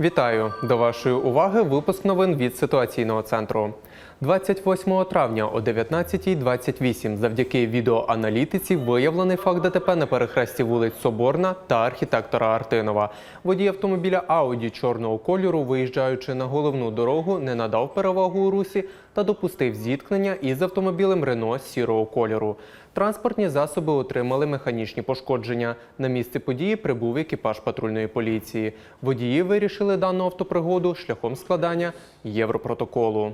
Вітаю до вашої уваги. Випуск новин від ситуаційного центру. 28 травня о 19.28 завдяки відеоаналітиці виявлений факт ДТП на перехресті вулиць Соборна та архітектора Артинова. Водій автомобіля Ауді чорного кольору, виїжджаючи на головну дорогу, не надав перевагу у русі та допустив зіткнення із автомобілем Рено сірого кольору. Транспортні засоби отримали механічні пошкодження. На місце події прибув екіпаж патрульної поліції. Водії вирішили дану автопригоду шляхом складання європротоколу.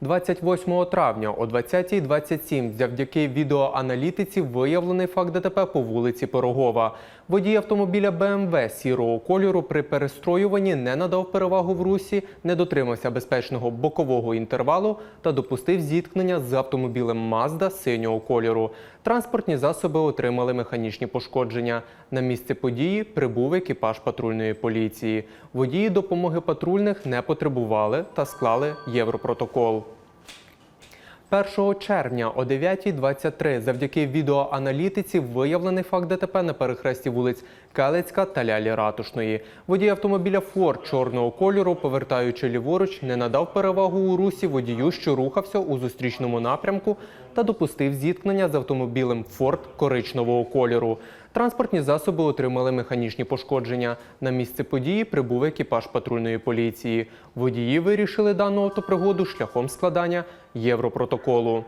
28 травня о 20.27 завдяки відеоаналітиці виявлений факт ДТП по вулиці Пирогова. Водій автомобіля БМВ сірого кольору при перестроюванні не надав перевагу в русі, не дотримався безпечного бокового інтервалу та допустив зіткнення з автомобілем Mazda синього кольору. Транспортні засоби отримали механічні пошкодження. На місце події прибув екіпаж патрульної поліції. Водії допомоги патрульних не потребували та склали європротокол. 1 червня о 9.23 завдяки відеоаналітиці виявлений факт ДТП на перехресті вулиць Келецька та Лялі Ратушної. Водій автомобіля Форд чорного кольору, повертаючи ліворуч, не надав перевагу у русі водію, що рухався у зустрічному напрямку та допустив зіткнення з автомобілем Форд коричневого кольору. Транспортні засоби отримали механічні пошкодження. На місце події прибув екіпаж патрульної поліції. Водії вирішили дану автопригоду шляхом складання європротоколу.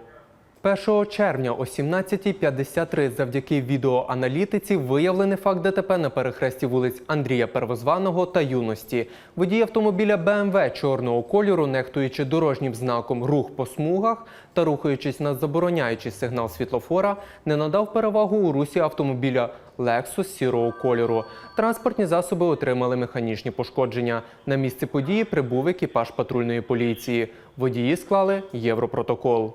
1 червня о 17.53 завдяки відеоаналітиці виявлений факт ДТП на перехресті вулиць Андрія Первозваного та Юності. Водій автомобіля БМВ чорного кольору, нехтуючи дорожнім знаком рух по смугах та рухаючись на забороняючий сигнал світлофора, не надав перевагу у русі автомобіля Lexus сірого кольору. Транспортні засоби отримали механічні пошкодження. На місце події прибув екіпаж патрульної поліції. Водії склали європротокол.